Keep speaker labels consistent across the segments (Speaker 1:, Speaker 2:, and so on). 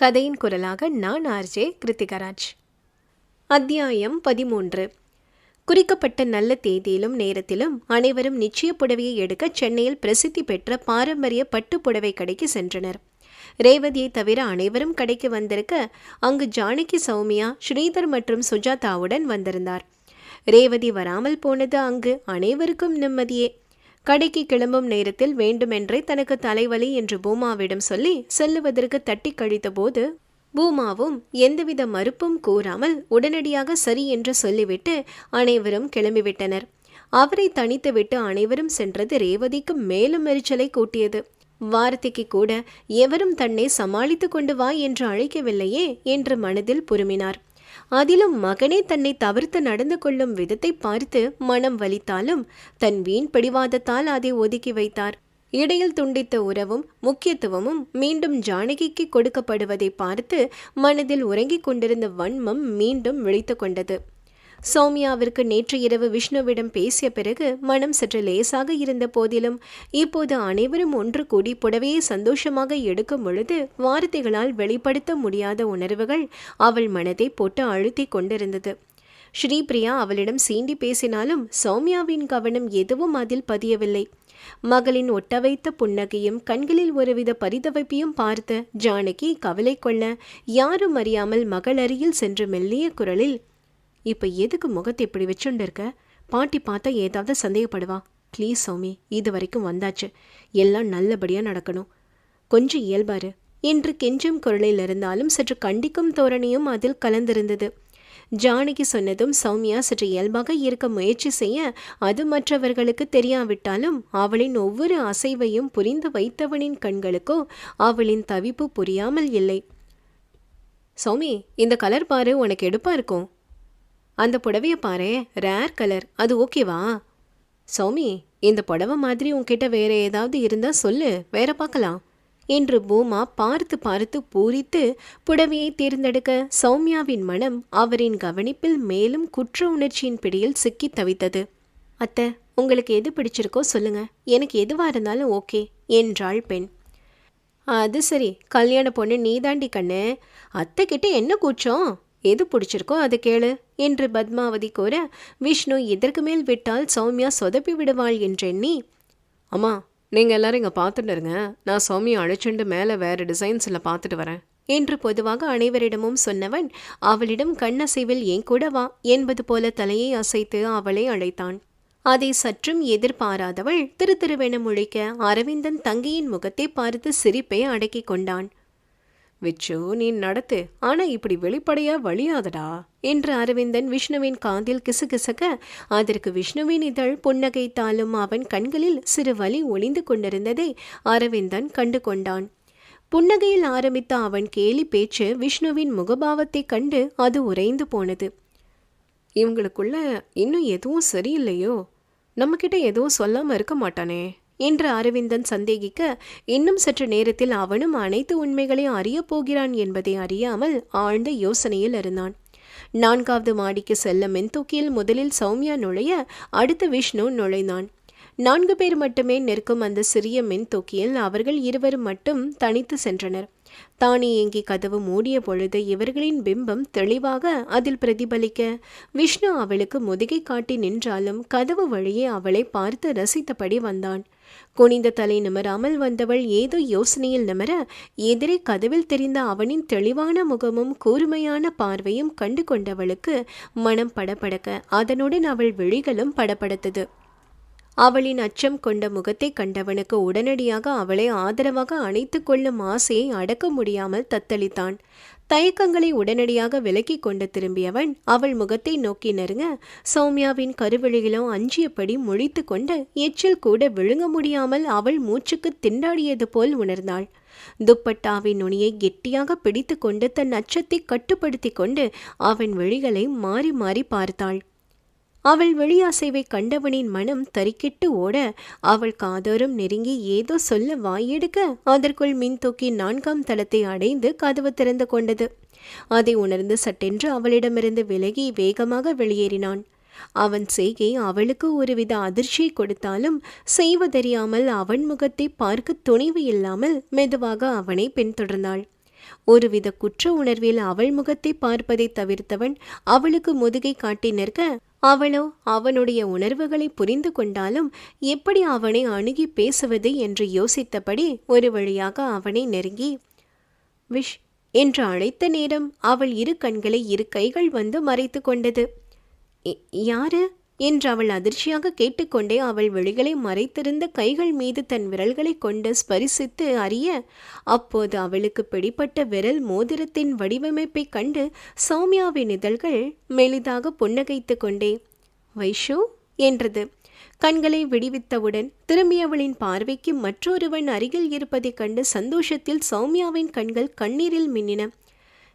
Speaker 1: கதையின் குரலாக நான் ஆர்ஜே கிருத்திகராஜ் அத்தியாயம் பதிமூன்று. குறிக்கப்பட்ட நல்ல தேதியிலும் நேரத்திலும் அனைவரும் நிச்சய புடவையை எடுக்க சென்னையில் பிரசித்தி பெற்ற பாரம்பரிய பட்டு புடவை கடைக்கு சென்றனர். ரேவதியை தவிர அனைவரும் கடைக்கு வந்திருக்க அங்கு ஜானகி சௌமியா ஸ்ரீதர் மற்றும் சுஜாதாவுடன் வந்திருந்தார். ரேவதி வராமல் போனது அங்கு அனைவருக்கும் நிம்மதியே. கடைக்கு கிளம்பும் நேரத்தில் வேண்டுமென்றே தனக்கு தலைவலி என்று பூமாவிடம் சொல்லி செல்லுவதற்கு தட்டி கழித்தபோது பூமாவும் எந்தவித மறுப்பும் கூறாமல் உடனடியாக சரி என்று சொல்லிவிட்டு அனைவரும் கிளம்பிவிட்டனர். அவரை தனித்துவிட்டு அனைவரும் சென்றது ரேவதிக்கு மேலும் எரிச்சலை கூட்டியது. வார்த்தைக்கு கூட எவரும் தன்னை சமாளித்து கொண்டு வா என்று அழைக்கவில்லையே என்று மனதில் புருமினார். அதிலும் மகனே தன்னை தவிர்த்து நடந்து கொள்ளும் விதத்தை பார்த்து மனம் வலித்தாலும் தன் வீண் பிடிவாதத்தால் அதை ஒதுக்கி வைத்தார். இடையில் துண்டித்த உறவும் முக்கியத்துவமும் மீண்டும் ஜானகிக்கு கொடுக்கப்படுவதை பார்த்து மனதில் உறங்கிக் கொண்டிருந்த வன்மம் மீண்டும் விழித்து கொண்டது. சௌமியாவிற்கு நேற்று இரவு விஷ்ணுவிடம் பேசிய பிறகு மனம் சற்று லேசாக இருந்த போதிலும் இப்போது அனைவரும் ஒன்று கூடி புடவையை சந்தோஷமாக எடுக்கும் பொழுது வார்த்தைகளால் வெளிப்படுத்த முடியாத உணர்வுகள் அவள் மனதை போட்டு அழுத்தி கொண்டிருந்தது. ஸ்ரீபிரியா அவளிடம் சீண்டி பேசினாலும் சௌமியாவின் கவனம் எதுவும் அதில் பதியவில்லை. மகளின் ஒட்ட வைத்த புன்னகையும் கண்களில் ஒருவித பரிதவிப்பையும் பார்த்த ஜானகி கவலை கொள்ள யாரும் அறியாமல் மகள் அருகில் சென்று மெல்லிய குரலில் இப்போ எதுக்கு முகத்தை இப்படி வச்சுண்டு இருக்க? பாட்டி பார்த்தா ஏதாவது சந்தேகப்படுவா. ப்ளீஸ் சௌமி இது வரைக்கும் வந்தாச்சு. எல்லாம் நல்லபடியாக நடக்கணும். கொஞ்சம் இயல்பாரு. என்று கெஞ்சும் குரலில் இருந்தாலும் சற்று கண்டிக்கும் தோரணையும் அதில் கலந்திருந்தது. ஜானகி சொன்னதும் சௌமியா சற்று இயல்பாக இருக்க முயற்சி செய்ய அது மற்றவர்களுக்கு தெரியாவிட்டாலும் அவளின் ஒவ்வொரு அசைவையும் புரிந்து வைத்தவனின் கண்களுக்கோ அவளின் தவிப்பு புரியாமல் இல்லை. சௌமி இந்த கலர் பாரு உனக்கு எடுப்பா இருக்கும். அந்த புடவைய பாரு ரேர் கலர் அது ஓகேவா? சௌமி இந்த புடவை மாதிரி உன்கிட்ட வேற ஏதாவது இருந்தால் சொல்லு. வேற பார்க்கலாம் என்று பூமா பார்த்து பார்த்து பூரித்து புடவையை தேர்ந்தெடுக்க சௌமியாவின் மனம் அவரின் கவனிப்பில் மேலும் குற்ற உணர்ச்சியின் பிடியில் சிக்கி தவித்தது. அத்தை உங்களுக்கு எது பிடிச்சிருக்கோ சொல்லுங்க. எனக்கு எதுவாக இருந்தாலும் ஓகே என்றாள் பெண். அது சரி கல்யாண பொண்ணு நீதாண்டி கண்ணு. அத்தை கிட்ட என்ன கூச்சம்? எது பிடிச்சிருக்கோ அது கேளு என்று பத்மாவதி கூற விஷ்ணு இதற்கு மேல் விட்டால் சௌமியா சொதப்பி விடுவாள் என்றெண்ணி அம்மா நீங்கள் எல்லாரும் இங்கே பார்த்துட்டு இருங்க. நான் சௌமியா அழைச்சுண்டு மேலே வேறு டிசைன்ஸில் பார்த்துட்டு வரேன் என்று பொதுவாக அனைவரிடமும் சொன்னவன் அவளிடம் கண்ணசைவில் ஏன் கூட வா என்பது போல தலையை அசைத்து அவளை அழைத்தான். அதை சற்றும் எதிர்பாராதவள் திரு திருவென முழிக்க அரவிந்தன் தங்கியின் முகத்தை பார்த்து சிரிப்பை அடக்கிக் கொண்டான். விச்சு நீ நடத்து. ஆனா இப்படி வெளிப்படையா வழியாதடா என்று அரவிந்தன் விஷ்ணுவின் காதில் கிசுகிசுக்க அதற்கு விஷ்ணுவின் இதழ் புன்னகைத்தாலும் அவன் கண்களில் சிறு வலி ஒளிந்து கொண்டிருந்ததை அரவிந்தன் கண்டு கொண்டான். புன்னகையில் ஆரம்பித்த அவன் கேலி பேச்சு விஷ்ணுவின் முகபாவத்தை கண்டு அது உறைந்து போனது. இவங்களுக்குள்ள இன்னும் எதுவும் சரியில்லையோ? நம்மக்கிட்ட எதுவும் சொல்லாமல் இருக்க மாட்டானே? என்று அரவிந்தன் சந்தேகிக்க இன்னும் சற்று நேரத்தில் அவனும் அனைத்து உண்மைகளையும் அறியப் போகிறான் என்பதை அறியாமல் ஆழ்ந்த யோசனையில் இருந்தான். நான்காவது மாடிக்கு செல்ல மென்தூக்கியில் முதலில் சௌமியா நுழைய அடுத்து விஷ்ணு நுழைந்தான். நான்கு பேர் மட்டுமே நிற்கும் அந்த சிறிய மின்தூக்கியில் அவர்கள் இருவர் மட்டும் தனித்து சென்றனர். தானியங்கி கதவு மூடிய பொழுது இவர்களின் பிம்பம் தெளிவாக அதில் பிரதிபலிக்க விஷ்ணு அவளுக்கு முதுகை காட்டி நின்றாலும் கதவு வழியே அவளை பார்த்து ரசித்தபடி வந்தான். குனிந்த தலை நிமராமல் வந்தவள் ஏதோ யோசனையில் நிமர எதிரே கதவில் தெரிந்த அவனின் தெளிவான முகமும் கூர்மையான பார்வையும் கண்டு கொண்டவளுக்கு மனம் படபடக்க அதனுடன் அவள் விழிகளும் படபடத்தது. அவளின் அச்சம் கொண்ட முகத்தை கண்டவனுக்கு உடனடியாக அவளை ஆதரவாக அணைத்து கொள்ளும் ஆசையை அடக்க முடியாமல் தத்தளித்தான். தயக்கங்களை உடனடியாக விலக்கிக் கொண்டு திரும்பியவன் அவள் முகத்தை நோக்கி நெருங்க சௌமியாவின் கருவெளியிலும் அஞ்சியபடி முழித்து கொண்டு எச்சில் கூட விழுங்க முடியாமல் அவள் மூச்சுக்கு திண்டாடியது போல் உணர்ந்தாள். துப்பட்டாவின் நுனியை கெட்டியாக பிடித்து கொண்டு தன் அச்சத்தை கட்டுப்படுத்தி கொண்டு அவன் விழிகளை மாறி மாறி பார்த்தாள். அவள் வெளியாசைவை கண்டவனின் மனம் தறிக்கிட்டு ஓட அவள் காதோறும் நெருங்கி ஏதோ சொல்ல வாயெடுக்க அதற்குள் மின்தூக்கி நான்காம் தளத்தை அடைந்து கதவு திறந்து கொண்டது. அதை உணர்ந்து சட்டென்று அவளிடமிருந்து விலகி வேகமாக வெளியேறினான். அவன் செய்கை அவளுக்கு ஒருவித அதிர்ச்சியை கொடுத்தாலும் செய்வதறியாமல் அவன் முகத்தை பார்க்க துணிவு இல்லாமல் மெதுவாக அவனை பின்தொடர்ந்தாள். ஒருவித குற்ற உணர்வில் அவள் முகத்தை பார்ப்பதை தவிர்த்தவன் அவளுக்கு முதுகை காட்டி நிற்க அவளோ அவனுடைய உணர்வுகளை புரிந்து கொண்டாலும் எப்படி அவனை அணுகி பேசுவது என்று யோசித்தபடி ஒரு வழியாக அவனை நெருங்கி விஷ் என்று அழைத்த நேரம் அவள் இரு கண்களை இரு கைகள் வந்து மறைத்து கொண்டது. யாரு? என்று அவள் அதிர்ச்சியாக கேட்டுக்கொண்டே அவள் விழிகளை மறைத்திருந்த கைகள் மீது தன் விரல்களை கொண்டு ஸ்பரிசித்து அறிய அப்போது அவளுக்கு பிடிப்பட்ட விரல் மோதிரத்தின் வடிவமைப்பைக் கண்டு சௌமியாவின் இதழ்கள் மெலிதாக புன்னகைத்து கொண்டே வைஷு என்றது. கண்களை விடுவித்தவுடன் திரும்பியவளின் பார்வைக்கு மற்றொருவன் அருகில் இருப்பதைக் கண்டு சந்தோஷத்தில் சௌமியாவின் கண்கள் கண்ணீரில் மின்னின.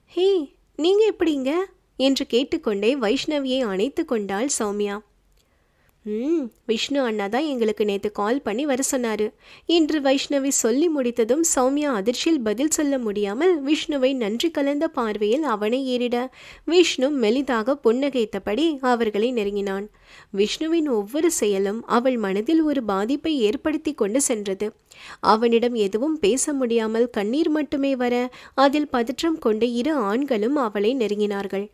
Speaker 1: ஹே நீங்க எப்படிங்க? என்று கேட்டுக்கொண்டே வைஷ்ணவியை அணைத்து கொண்டாள் சௌமியா. ம். விஷ்ணு அண்ணா தான் எங்களுக்கு நேற்று கால் பண்ணி வர சொன்னார். இன்று வைஷ்ணவி சொல்லி முடித்ததும் சௌமியா அதிர்ச்சியில் பதில் சொல்ல முடியாமல் விஷ்ணுவை நன்றி கலந்த பார்வையில் அவனை ஏறிட விஷ்ணு மெலிதாக புன்னகைத்தபடி அவர்களை நெருங்கினான். விஷ்ணுவின் ஒவ்வொரு செயலும் அவள் மனதில் ஒரு பாதிப்பை ஏற்படுத்தி கொண்டு சென்றது. அவனிடம் எதுவும் பேச முடியாமல் கண்ணீர் மட்டுமே வர அதில் பதற்றம் கொண்ட இரு ஆண்களும் அவளை நெருங்கினார்கள்.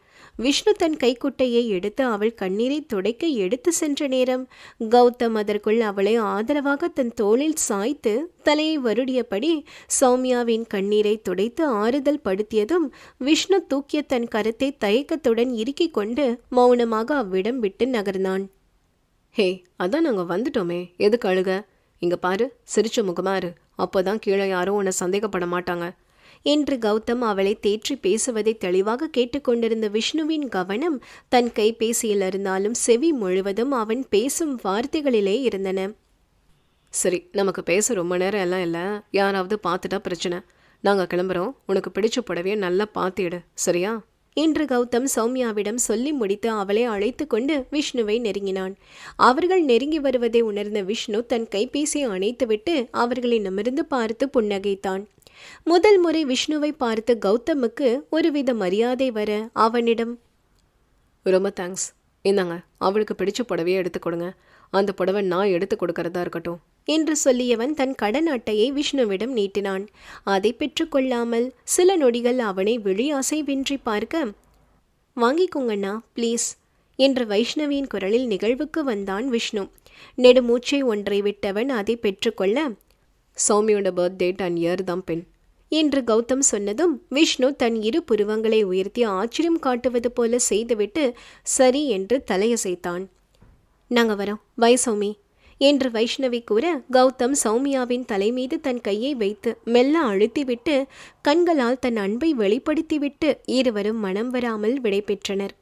Speaker 1: விஷ்ணு தன் கைக்குட்டையை எடுத்து அவள் கண்ணீரை துடைக்க எடுத்து சென்ற நேரம் கௌதம் அதற்குள் அவளை ஆதரவாக தன் தோளில் சாய்த்து தலையை வருடியபடி சௌமியாவின் கண்ணீரை துடைத்து ஆறுதல் படுத்தியதும் விஷ்ணு தூக்கிய தன் கருத்தை தயக்கத்துடன் இறுக்கிக் கொண்டு மௌனமாக அவ்விடம் விட்டு நகர்ந்தான். ஹே அதான் நாங்கள் வந்துட்டோமே. எதுக்கு அழுக? இங்க பாரு சிரிச்ச முகமா இரு. அப்போதான் கீழே யாரும் உன்னை சந்தேகப்பட மாட்டாங்க. என்று கௌதம் அவளை தேற்றி பேசுவதை தெளிவாக கேட்டுக்கொண்டிருந்த விஷ்ணுவின் கவனம் தன் கைபேசியில் இருந்தாலும் செவி முழுவதும் அவன் பேசும் வார்த்தைகளிலே இருந்தன. சரி நமக்கு பேச ரொம்ப நேரம் எல்லாம் இல்லை. யாராவது பார்த்துட்டா பிரச்சனை. நாங்கள் கிளம்புறோம். உனக்கு பிடிச்ச புடவையை நல்லா பார்த்திடு சரியா? என்று கௌதம் சௌமியாவிடம் சொல்லி முடித்து அவளை அழைத்து கொண்டு விஷ்ணுவை நெருங்கினான். அவர்கள் நெருங்கி வருவதை உணர்ந்த விஷ்ணு தன் கைபேசியை அணைத்துவிட்டு அவர்களை நிமிர்ந்து பார்த்து புன்னகைத்தான். முதல் முறை விஷ்ணுவை பார்த்து கௌதமுக்கு ஒருவித மரியாதை வர அவனிடம் ரொம்ப தேங்க்ஸ் இந்தாங்க அவளுக்கு பிடிச்ச புடவையை எடுத்து கொடுங்க. அந்த புடவை நான் எடுத்து கொடுக்கறதா இருக்கட்டும் என்று சொல்லியவன் தன் கடன் அட்டையை விஷ்ணுவிடம் நீட்டினான். அதை பெற்றுக்கொள்ளாமல் சில நொடிகள் அவனை விழி அசைவின்றி பார்க்க வாங்கிக்கோங்கண்ணா ப்ளீஸ் என்று வைஷ்ணவியின் குரலில் நிகழ்வுக்கு வந்தான் விஷ்ணு. நெடுமூச்சை ஒன்றை விட்டவன் அதை பெற்றுக்கொள்ள சௌமியோட பர்த் டேட் அண்ட் இயர் தான் பெண். என்று கௌதம் சொன்னதும் விஷ்ணு தன் இரு புருவங்களை உயர்த்தி ஆச்சரியம் காட்டுவது போல செய்துவிட்டு சரி என்று தலையசைத்தான். நாங்க வரோம். வை சௌமி. என்று வைஷ்ணவி கூற கௌதம் சௌமியாவின் தலைமீது தன் கையை வைத்து மெல்ல அழுத்திவிட்டு கண்களால் தன் அன்பை வெளிப்படுத்திவிட்டு இருவரும் மனம் வராமல் விடைபெற்றனர்.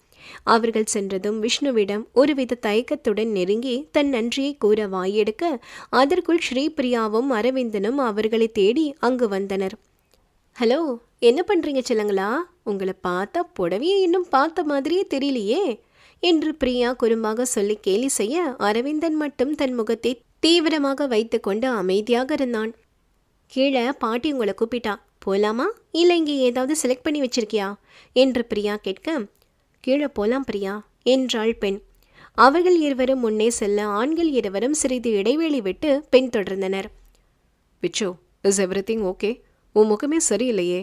Speaker 1: அவர்கள் சென்றதும் விஷ்ணுவிடம் ஒருவித தயக்கத்துடன் நெருங்கி தன் நன்றியை கூற வாயெடுக்க அதற்குள் ஸ்ரீபிரியாவும் அரவிந்தனும் அவர்களை தேடி அங்கு வந்தனர். ஹலோ என்ன பண்றீங்க சிலங்களா உங்களை பார்த்தா புடவையை இன்னும் பார்த்த மாதிரியே தெரியலையே என்று பிரியா குறும்பாக சொல்லி கேலி செய்ய அரவிந்தன் மட்டும் தன் முகத்தை தீவிரமாக வைத்துக்கொண்டு அமைதியாக இருந்தான். கீழே பாட்டி உங்களை கூப்பிட்டா போலாமா? இல்லை இங்கே ஏதாவது செலக்ட் பண்ணி வச்சிருக்கியா? என்று பிரியா கேட்க கீழே போலாம் பிரியா என்றாள் பெண். அவர்கள் இருவரும் முன்னே செல்ல ஆண்கள் இருவரும் சிறிது இடைவெளி விட்டு பின்தொடர்ந்தனர் பிச்சு இஸ் எவ்ரி திங் ஓகே உன் முகமே சரியில்லையே.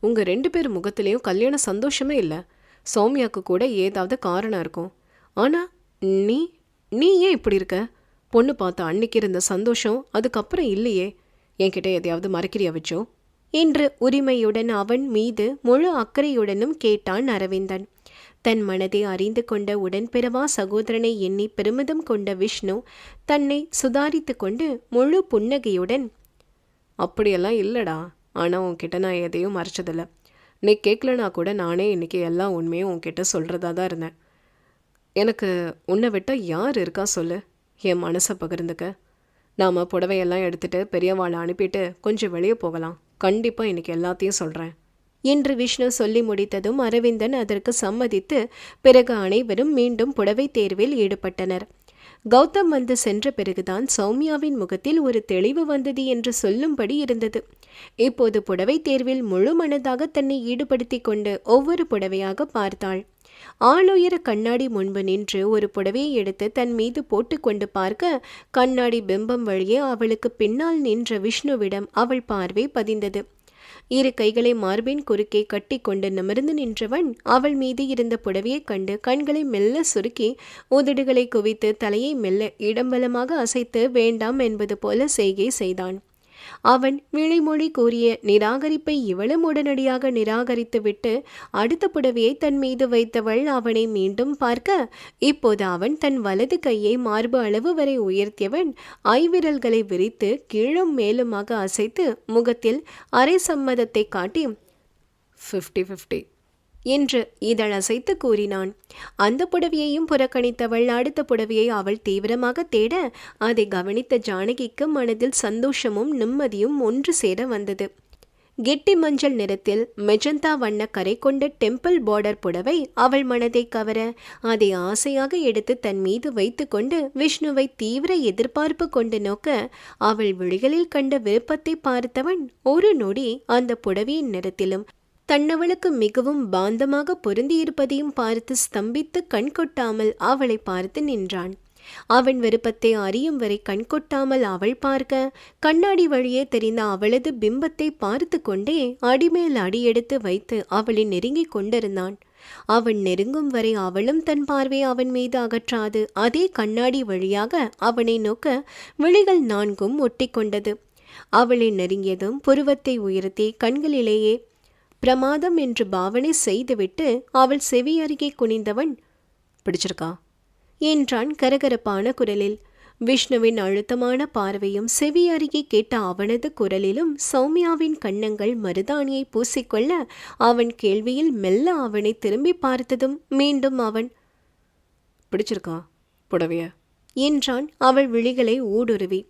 Speaker 1: உங்க ரெண்டு பேர் முகத்திலையும் கல்யாண சந்தோஷமே இல்லை. சௌமியாக்கு கூட ஏதாவது காரணம் இருக்கும். ஆனா நீ நீ ஏன் இப்படி இருக்க? பொண்ணு பார்த்த அன்னைக்கு இருந்த சந்தோஷம் அதுக்கப்புறம் இல்லையே. என்கிட்ட எதையாவது மறைக்கிறியா வச்சோ? என்று உரிமையுடன் அவன் மீது முழு அக்கறையுடனும் கேட்டான் அரவிந்தன். தன் மனதை அறிந்து கொண்ட உடன்பிறவா சகோதரனை எண்ணி பெருமிதம் கொண்ட விஷ்ணு தன்னை சுதாரித்து கொண்டு முழு புன்னகையுடன் அப்படியெல்லாம் இல்லைடா ஆனால் உன்கிட்ட நான் எதையும் மறைச்சதில்ல. நீ கேட்கலனா கூட நானே இன்னைக்கு எல்லா உண்மையும் உன்கிட்ட சொல்கிறதா தான் இருந்தேன். எனக்கு உன்னை விட்டால் யார் இருக்கா சொல்லு என் மனசை பகிர்ந்துக்க. நாம் புடவையெல்லாம் எடுத்துட்டு பெரியவாளை அனுப்பிட்டு கொஞ்சம் வெளியே போகலாம்.
Speaker 2: கண்டிப்பாக இன்னைக்கு எல்லாத்தையும் சொல்கிறேன்
Speaker 1: என்று விஷ்ணு சொல்லி முடித்ததும் அரவிந்தன் அதற்கு சம்மதித்து பிறகு அனைவரும் மீண்டும் புடவை தேர்வில் ஈடுபட்டனர். கௌதம் வந்து சென்ற பிறகுதான் சௌமியாவின் முகத்தில் ஒரு தெளிவு வந்தது என்று சொல்லும்படி இருந்தது. இப்போது புடவை தேர்வில் முழு மனதாக தன்னை ஈடுபடுத்தி கொண்டு ஒவ்வொரு புடவையாக பார்த்தாள். ஆளுயர கண்ணாடி முன்பு நின்று ஒரு புடவையை எடுத்து தன் மீது போட்டுக்கொண்டு பார்க்க கண்ணாடி பிம்பம் வழியே அவளுக்கு பின்னால் நின்ற விஷ்ணுவிடம் அவள் பார்வை பதிந்தது. இரு கைகளை மார்பின் குறுக்கே கட்டி கொண்டு நிமிர்ந்து நின்றவன் அவள் மீது இருந்த புடவையைக் கண்டு கண்களை மெல்ல சுருக்கி உதடுகளை குவித்து தலையை மெல்ல இடம்பலமாக அசைத்து வேண்டாம் என்பது போல செய்கை செய்தான். அவன் விழிமொழி கூறிய நிராகரிப்பை இவளும் உடனடியாக நிராகரித்துவிட்டு அடுத்த புடவையை தன் மீது வைத்தவள் அவனை மீண்டும் பார்க்க இப்போது அவன் தன் வலது கையை மார்பு அளவு வரை உயர்த்தியவன் ஐவிரல்களை விரித்து கீழும் மேலுமாக அசைத்து முகத்தில் அரை சம்மதத்தை காட்டி
Speaker 2: ஃபிஃப்டி ஃபிஃப்டி
Speaker 1: என்று இதழசைத்து கூறினான். அந்த புடவையையும் புறக்கணித்தவள் அடுத்த புடவையை அவள் தீவிரமாக தேட அதை கவனித்த ஜானகிக்கு மனதில் சந்தோஷமும் நிம்மதியும் ஒன்று சேர வந்தது. கெட்டி மஞ்சள் நிறத்தில் மெஜந்தா வண்ண கரை கொண்ட டெம்பிள் பார்டர் புடவை அவள் மனதை கவர அதை ஆசையாக எடுத்து தன் மீது வைத்துக்கொண்டு விஷ்ணுவை தீவிர எதிர்பார்ப்பு கொண்டு நோக்க அவள் விழிகளில் கண்ட விருப்பத்தை பார்த்தவன் ஒரு நொடி அந்த புடவையின் நிறத்திலும் தன்னவளுக்கு மிகவும் பாந்தமாக பொருந்தியிருப்பதையும் பார்த்து ஸ்தம்பித்து கண் கொட்டாமல் அவளை பார்த்து நின்றான். அவன் விருப்பத்தை அறியும் வரை கண்கொட்டாமல் அவள் பார்க்க கண்ணாடி வழியே தெரிந்த அவளது பிம்பத்தை பார்த்து கொண்டே அடிமேல் அடியெடுத்து வைத்து அவளை நெருங்கிக் கொண்டிருந்தான். அவன் நெருங்கும் வரை அவளும் தன் பார்வை அவன் மீது அகற்றாது அதே கண்ணாடி வழியாக அவனை நோக்க விழிகள் நான்கும் ஒட்டிக்கொண்டது அவளை நெருங்கியதும் புருவத்தை உயர்த்தி கண்களிலேயே பிரமாதம் என்று பாவனை செய்துவிட்டு அவள் செவி அருகே குனிந்தவன்
Speaker 2: பிடிச்சிருக்கா?
Speaker 1: என்றான் கரகரப்பான குரலில். விஷ்ணுவின் அழுத்தமான பார்வையும் செவி அருகே கேட்ட அவனது குரலிலும் சௌமியாவின் கண்ணங்கள் மருதாணியை பூசிக்கொள்ள அவன் கேள்வியில் மெல்ல அவனை திரும்பி பார்த்ததும் மீண்டும் அவன்
Speaker 2: பிடிச்சிருக்கா புடவைய?
Speaker 1: என்றான் அவள் விழிகளை ஊடுருவி.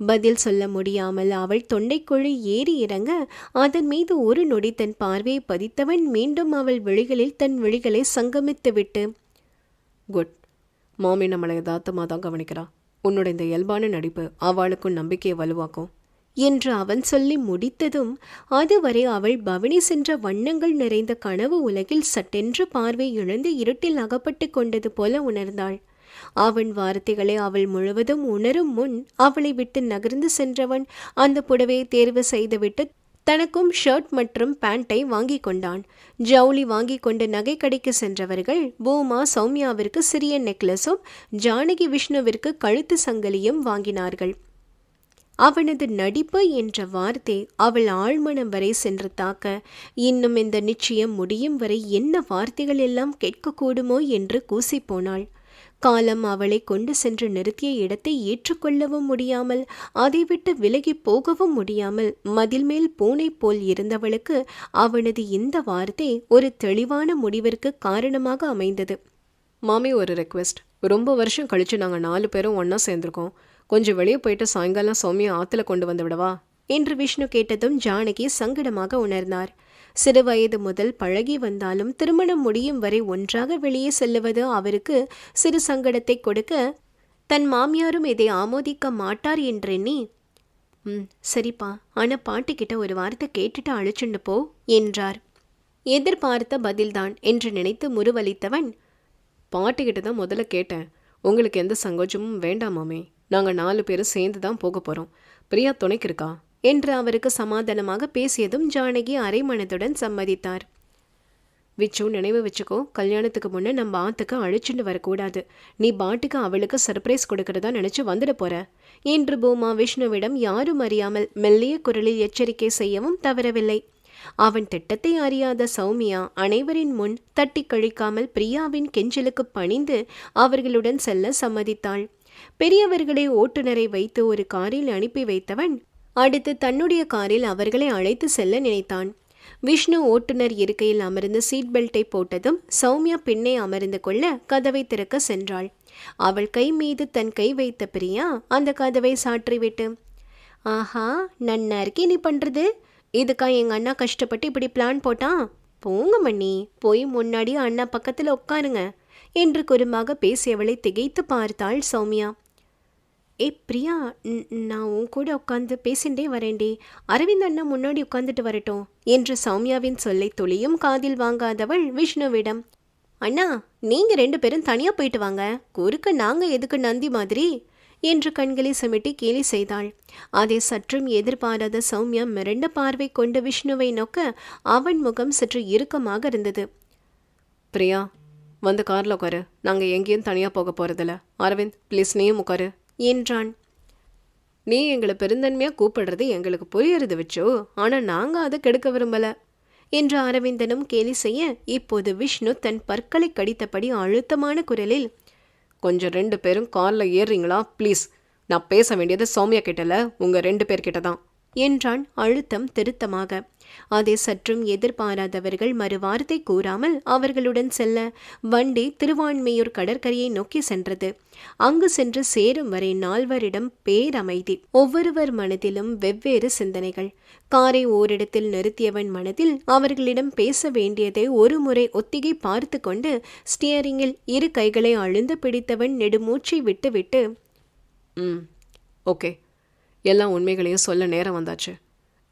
Speaker 1: பதில் சொல்ல முடியாமல் அவள் தொண்டைக்குழி ஏறி இறங்க அதன் மீது ஒரு நொடி தன் பார்வையை பதித்தவன் மீண்டும் அவள் விழிகளில் தன் விழிகளை சங்கமித்துவிட்டு
Speaker 2: குட். மாமி நம்மளை யதார்த்தமாக தான் கவனிக்கிறா. உன்னோட இந்த இயல்பான நடிப்பு அவளுக்கும் நம்பிக்கையை வலுவாக்கும்.
Speaker 1: என்று அவன் சொல்லி முடித்ததும் அதுவரை அவள் பவனி சென்ற வண்ணங்கள் நிறைந்த கனவு உலகில் சட்டென்று பார்வை இழந்து இருட்டில் அகப்பட்டு கொண்டது போல உணர்ந்தாள். அவன் வார்த்தைகளை அவள் முழுவதும் உணரும் முன் அவளை விட்டு நகர்ந்து சென்றவன் அந்த புடவையை தேர்வு செய்துவிட்டு தனக்கும் ஷர்ட் மற்றும் பேண்டை வாங்கி கொண்டான். ஜவுளி வாங்கி கொண்டு நகை கடைக்கு சென்றவர்கள் பூமா சௌமியாவிற்கு சிறிய நெக்லஸும் ஜானகி விஷ்ணுவிற்கு கழுத்து சங்கலியும் வாங்கினார்கள். அவனது நடிப்பு என்ற வார்த்தை அவள் ஆழ்மனம் வரை சென்று தாக்க இன்னும் இந்த நிச்சயம் முடியும் வரை என்ன வார்த்தைகள் எல்லாம் கேட்கக்கூடுமோ என்று கூசிப்போனாள். காலம் அவளை கொண்டு சென்று நிறுத்திய இடத்தை ஏற்றுக்கொள்ளவும் முடியாமல் அதை விட்டு விலகி போகவும் முடியாமல் மதில் மேல் பூனை போல் இருந்தவளுக்கு அவனது இந்த வார்த்தை ஒரு தெளிவான முடிவிற்கு காரணமாக அமைந்தது.
Speaker 2: மாமி ஒரு ரெக்வெஸ்ட் ரொம்ப வருஷம் கழிச்சு நாங்கள் நாலு பேரும் ஒன்றா சேர்ந்துருக்கோம். கொஞ்சம் வெளியே போயிட்டு சாயங்காலம் சௌமியா ஆற்றுல கொண்டு வந்து விடவா?
Speaker 1: என்று விஷ்ணு கேட்டதும் ஜானகி சங்கடமாக உணர்ந்தார். சிறு வயது முதல் பழகி வந்தாலும் திருமணம் முடியும் வரை ஒன்றாக வெளியே செல்லுவது அவருக்கு சிறு சங்கடத்தை கொடுக்க தன் மாமியாரும் இதை ஆமோதிக்க மாட்டார் என்றெண்ணி ம் சரிப்பா ஆனால் பாட்டிக்கிட்ட ஒரு வார்த்தை கேட்டுட்டு அழைச்சுண்டு போ என்றார். எதிர்பார்த்த பதில்தான் என்று நினைத்து முருவலித்தவன்
Speaker 2: பாட்டிக்கிட்ட தான் முதல்ல கேட்டேன். உங்களுக்கு எந்த சங்கோச்சமும் வேண்டாமாமே. நாங்கள் நாலு பேரும் சேர்ந்து தான் போக போகிறோம் பிரியா துணைக்கு இருக்கா?
Speaker 1: என்று அவருக்கு சமாதானமாக பேசியதும் ஜானகி அரைமனதுடன் சம்மதித்தார்.
Speaker 2: விச்சு நினைவு வச்சுக்கோ கல்யாணத்துக்கு முன்னே நம்ம ஆத்துக்கு அழைச்சிட்டு வரக்கூடாது. நீ பாட்டுக்கு அவளுக்கு சர்ப்ரைஸ் கொடுக்கறதா நினச்சி வந்துட போற.
Speaker 1: என்று பூமா விஷ்ணுவிடம் யாரும் அறியாமல் மெல்லிய குரலில் எச்சரிக்கை செய்யவும் தவறவில்லை. அவன் திட்டத்தை அறியாத சௌமியா அனைவரின் முன் தட்டி கழிக்காமல் பிரியாவின் கெஞ்சலுக்கு பணிந்து அவர்களுடன் செல்ல சம்மதித்தாள். பெரியவர்களை ஓட்டுநரை வைத்து ஒரு காரில் அனுப்பி வைத்தவன் அடுத்து தன்னுடைய காரில் அவர்களை அழைத்து செல்ல நினைத்தான். விஷ்ணு ஓட்டுநர் இருக்கையில் அமர்ந்து சீட் பெல்ட்டை போட்டதும் சௌமியா பின்னே அமர்ந்து கொள்ள கதவை திறக்க சென்றாள். அவள் கை மீது தன் கை வைத்த பிரியா அந்த கதவை சாற்றிவிட்டு ஆஹா நன்னா இருக்கே நீ பண்ணுறது
Speaker 2: இதுக்கா எங்கள் அண்ணா கஷ்டப்பட்டு இப்படி பிளான் போட்டான் போங்க மண்ணி போய் முன்னாடி அண்ணா பக்கத்தில் உட்காருங்க என்று குறும்பாக பேசியவளை திகைத்து பார்த்தாள் சௌமியா. ஏ பிரியா நான் உன் கூட உட்காந்து பேசிண்டே வரேன்டி. அரவிந்த் அண்ணா முன்னாடி உட்காந்துட்டு வரட்டும் என்று சௌமியாவின் சொல்லை துளியும் காதில் வாங்காதவள் விஷ்ணுவிடம். அண்ணா நீங்கள் ரெண்டு பேரும் தனியாக போயிட்டு வாங்க. குறுக்க நாங்கள் எதுக்கு நந்தி மாதிரி? என்று கண்களை சுமிட்டி கேலி செய்தாள். அதை சற்றும் எதிர்பாராத சௌமியா மிரண்ட பார்வை கொண்டு விஷ்ணுவை நோக்க அவன் முகம் சற்று இறுக்கமாக இருந்தது.
Speaker 3: பிரியா வந்து காரில் உட்காரு நாங்கள் எங்கேயும் தனியாக போக போகிறதில்ல அரவிந்த் ப்ளீஸ் நீயும் உட்காரு
Speaker 2: என்றான்.
Speaker 3: நீ எங்களை பெருந்தன்மையாக கூப்பிடுறது எங்களுக்கு புரியறது வச்சோ. ஆனால் நாங்கள் அதை கெடுக்க விரும்பலை
Speaker 2: என்று அரவிந்தனும் கேலி செய்ய இப்போது விஷ்ணு தன் பற்களை கடித்தபடி அழுத்தமான குரலில்
Speaker 3: கொஞ்சம் ரெண்டு பேரும் காரில் ஏறுறீங்களா? ப்ளீஸ். நான் பேச வேண்டியது சௌமியா கிட்டல. உங்கள் ரெண்டு பேர்கிட்ட தான்
Speaker 2: என்றான் அழுத்தம் திருத்தமாக. அதை சற்றும் எதிர்பாராதவர்கள் மறுவார்த்தை கூறாமல் அவர்களுடன் செல்ல வண்டி திருவான்மையூர் கடற்கரையை நோக்கி சென்றது. அங்கு சென்று சேரும் வரை நால்வரிடம் பேரமைதி. ஒவ்வொருவர் மனதிலும் வெவ்வேறு சிந்தனைகள். காரை ஓரிடத்தில் நிறுத்தியவன் மனதில் அவர்களிடம் பேச வேண்டியதை ஒரு முறை ஒத்திகை பார்த்து கொண்டு ஸ்டியரிங்கில் இரு கைகளை அழுந்து பிடித்தவன் நெடுமூச்சை விட்டுவிட்டு
Speaker 3: ம் ஓகே. எல்லா உண்மைகளையும் சொல்ல நேரம் வந்தாச்சு.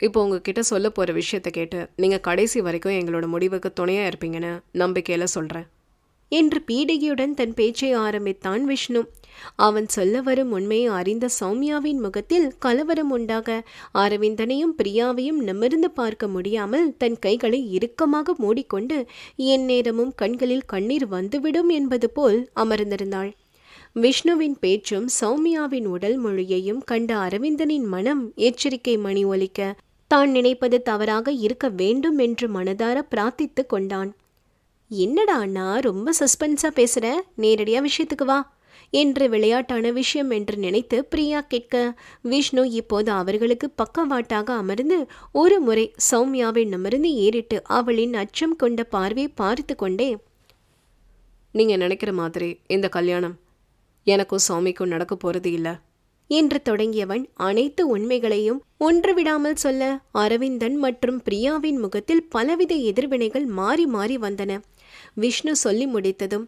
Speaker 3: இப்போ உங்ககிட்ட சொல்ல போகிற விஷயத்தை கேட்டு நீங்கள் கடைசி வரைக்கும் எங்களோட முடிவுக்கு துணையாக இருப்பீங்கன்னு நம்பிக்கையில் சொல்கிறேன்
Speaker 2: என்று பீடிகையுடன் தன் பேச்சை ஆரம்பித்தான் விஷ்ணு. அவன் சொல்ல வரும் உண்மையை அறிந்த சௌமியாவின் முகத்தில் கலவரம் உண்டாக அரவிந்தனையும் பிரியாவையும் நிமிர்ந்து பார்க்க முடியாமல் தன் கைகளை இறுக்கமாக மூடிக்கொண்டு எந்நேரமும் கண்களில் கண்ணீர் வந்துவிடும் என்பது போல் அமர்ந்திருந்தாள். விஷ்ணுவின் பேச்சும் சௌமியாவின் உடல் மொழியையும் கண்ட அரவிந்தனின் மனம் எச்சரிக்கை மணி ஒலிக்க தான் நினைப்பது தவறாக இருக்க வேண்டும் என்று மனதார பிரார்த்தித்து கொண்டான். என்னடா அண்ணா ரொம்ப சஸ்பென்ஸா பேசுற? நேரடியா விஷயத்துக்கு வா என்று விளையாட்டான விஷயம் என்று நினைத்து பிரியா கேட்க விஷ்ணு இப்போது அவர்களுக்கு பக்கவாட்டாக அமர்ந்து ஒரு முறை சௌமியாவின் அமர்ந்து ஏறிட்டு அவளின் அச்சம் கொண்ட பார்வை பார்த்து கொண்டே
Speaker 3: நீங்கள் நினைக்கிற மாதிரி இந்த கல்யாணம் எனக்கும் சுவாமிக்கும் நடக்க போகிறது இல்லை.
Speaker 2: என்று தொடங்கியவன் அனைத்து உண்மைகளையும் ஒன்று விடாமல் சொல்ல அரவிந்தன் மற்றும் பிரியாவின் முகத்தில் பலவித எதிர்வினைகள் மாறி மாறி வந்தன. விஷ்ணு சொல்லி முடித்ததும்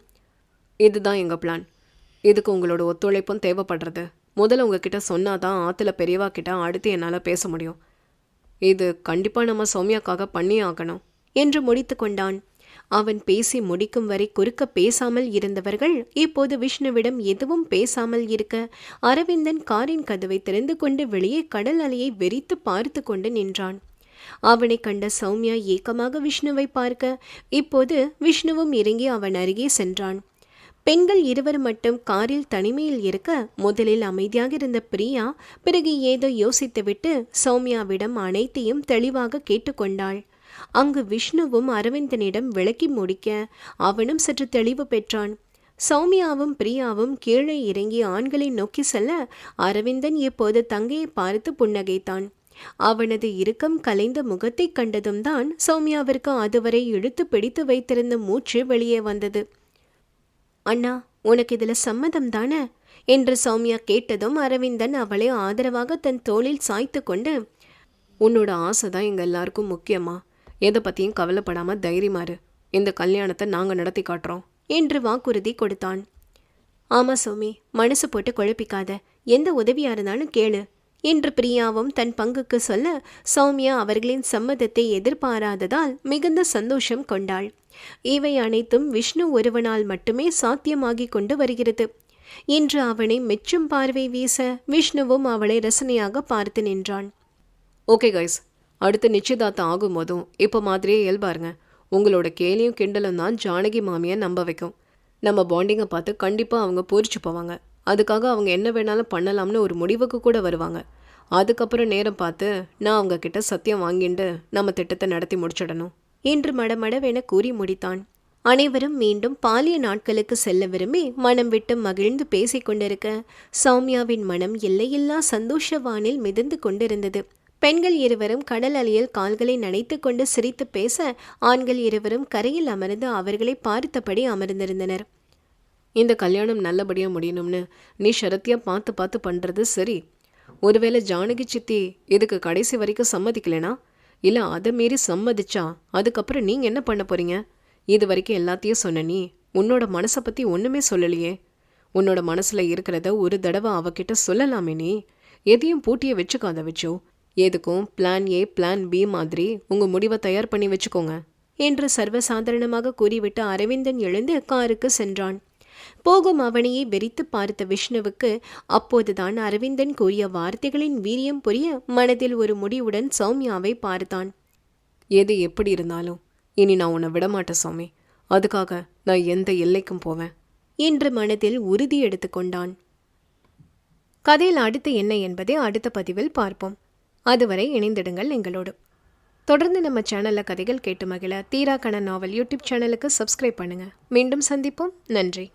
Speaker 3: இதுதான் எங்கள் பிளான் இதுக்கு உங்களோட ஒத்துழைப்பும் தேவைப்படுறது. முதல்ல உங்ககிட்ட சொன்னாதான் ஆற்றுல பெரியவா கிட்ட அடுத்து என்னால் பேச முடியும். இது கண்டிப்பாக நம்ம சௌமியாக்காக பண்ணியே ஆகணும்.
Speaker 2: என்று முடித்து கொண்டான். அவன் பேசி முடிக்கும் வரை குறுக்க பேசாமல் இருந்தவர்கள் இப்போது விஷ்ணுவிடம் எதுவும் பேசாமல் இருக்க அரவிந்தன் காரின் கதவை திறந்து கொண்டு வெளியே கடல் அலையை வெறித்து பார்த்து கொண்டு நின்றான். அவனை கண்ட சௌமியா ஏக்கமாக விஷ்ணுவை பார்க்க இப்போது விஷ்ணுவும் இறங்கி அவன் அருகே சென்றான். பெண்கள் இருவர் மட்டும் காரில் தனிமையில் இருக்க முதலில் அமைதியாக இருந்த பிரியா பிறகு ஏதோ யோசித்துவிட்டு சௌமியாவிடம் அனைத்தையும் தெளிவாக கேட்டுக்கொண்டாள். அங்கு விஷ்ணுவும் அரவிந்தனிடம் விளக்கி முடிக்க அவனும் சற்று தெளிவு பெற்றான். சௌமியாவும் பிரியாவும் கீழே இறங்கி ஆண்களை நோக்கி செல்ல அரவிந்தன் இப்போது தங்கையை பார்த்து புன்னகைத்தான். அவனது இறுக்கம் கலைந்த முகத்தைக் கண்டதும் தான் சௌமியாவிற்கு அதுவரை இழுத்து பிடித்து வைத்திருந்த மூச்சு வெளியே வந்தது. அண்ணா உனக்கு இதுல சம்மதம் தானே? என்று சௌமியா கேட்டதும் அரவிந்தன் அவளை ஆதரவாக தன் தோளில் சாய்த்து கொண்டு
Speaker 3: உன்னோட ஆசை தான் எங்க எல்லாருக்கும் முக்கியமா? எதை பற்றியும் கவலைப்படாமல் தைரியமாரு இந்த கல்யாணத்தை நாங்கள் நடத்தி காட்டுறோம்
Speaker 2: என்று வாக்குறுதி கொடுத்தான். ஆமாம் சௌமி மனசு போட்டு குழப்பிக்காத. எந்த உதவியாக இருந்தாலும் கேளு என்று பிரியாவும் தன் பங்குக்கு சொல்ல சௌமியா அவர்களின் சம்மதத்தை எதிர்பாராததால் மிகுந்த சந்தோஷம் கொண்டாள். இவை அனைத்தும் விஷ்ணு ஒருவனால் மட்டுமே சாத்தியமாகிக் கொண்டு வருகிறது. இன்று அவனை மெச்சும் பார்வை வீச விஷ்ணுவும் அவளை ரசனையாக பார்த்து நின்றான்.
Speaker 3: ஓகே கைஸ் அடுத்து நிச்சயதார்த்தம் ஆகும்போதும் இப்போ மாதிரியே இயல்பாருங்க உங்களோட கேலியும் கிண்டலும் தான் ஜானகி மாமியை நம்ப வைக்கும். நம்ம பாண்டிங்கை பார்த்து கண்டிப்பாக அவங்க பூரிச்சு போவாங்க. அதுக்காக அவங்க என்ன வேணாலும் பண்ணலாம்னு ஒரு முடிவுக்கு கூட வருவாங்க. அதுக்கப்புறம் நேரம் பார்த்து நான் அவங்க கிட்ட சத்தியம் வாங்கிண்டு நம்ம திட்டத்தை நடத்தி முடிச்சிடணும்.
Speaker 2: என்று மடமடவென கூறி முடித்தான். அனைவரும் மீண்டும் பாலிய நாட்களுக்கு செல்ல விரும்பி மனம் விட்டு மகிழ்ந்து பேசிக் கொண்டிருக்க சௌமியாவின் மனம் எல்லையில்லா சந்தோஷவானில் மிதந்து கொண்டிருந்தது. பெண்கள் இருவரும் கடல் அலையில் கால்களை நனைத்து கொண்டு சிரித்து பேச ஆண்கள் இருவரும் கரையில் அமர்ந்து அவர்களை பார்த்தபடி அமர்ந்திருந்தனர்.
Speaker 3: இந்த கல்யாணம் நல்லபடியாக முடியணும்னு நீ ஷரத்தியாக பார்த்து பார்த்து பண்ணுறது சரி. ஒருவேளை ஜானகி சித்தி இதுக்கு கடைசி வரைக்கும் சம்மதிக்கலைனா? இல்லை அதை மீறி சம்மதிச்சா? அதுக்கப்புறம் நீங்கள் என்ன பண்ண போறீங்க? இது வரைக்கும் எல்லாத்தையும் சொன்ன நீ உன்னோட மனசை பற்றி ஒன்றுமே சொல்லலையே. உன்னோட மனசில் இருக்கிறத ஒரு தடவை அவகிட்ட சொல்லலாமே நீ. எதையும் பூட்டியை வச்சுக்காத வச்சோ எதுக்கும் பிளான் ஏ பிளான் பி மாதிரி உங்கள் முடிவை தயார் பண்ணி வச்சுக்கோங்க
Speaker 2: என்று சர்வசாதாரணமாக கூறிவிட்டு அரவிந்தன் எழுந்து காருக்கு சென்றான். போகும் அவனையே வெறித்து பார்த்த விஷ்ணுவுக்கு அப்போதுதான் அரவிந்தன் கூறிய வார்த்தைகளின் வீரியம் புரிய மனதில் ஒரு முடிவுடன் சௌமியாவை பார்த்தான்.
Speaker 3: எது எப்படி இருந்தாலும் இனி நான் உன்னை விடமாட்டேன் சுவாமி அதுக்காக நான் எந்த எல்லைக்கும் போவேன்.
Speaker 2: என்று மனதில் உறுதி எடுத்துக்கொண்டான்
Speaker 1: கதையில் அடுத்து என்ன என்பதை அடுத்த பதிவில் பார்ப்போம். அதுவரை இணைந்திடுங்கள் எங்களோடு. தொடர்ந்து நம்ம சேனலில் கதைகள் கேட்டு மகிழ தீரா கண நாவல் யூடியூப் சேனலுக்கு சப்ஸ்கிரைப் பண்ணுங்கள் மீண்டும் சந்திப்போம். நன்றி.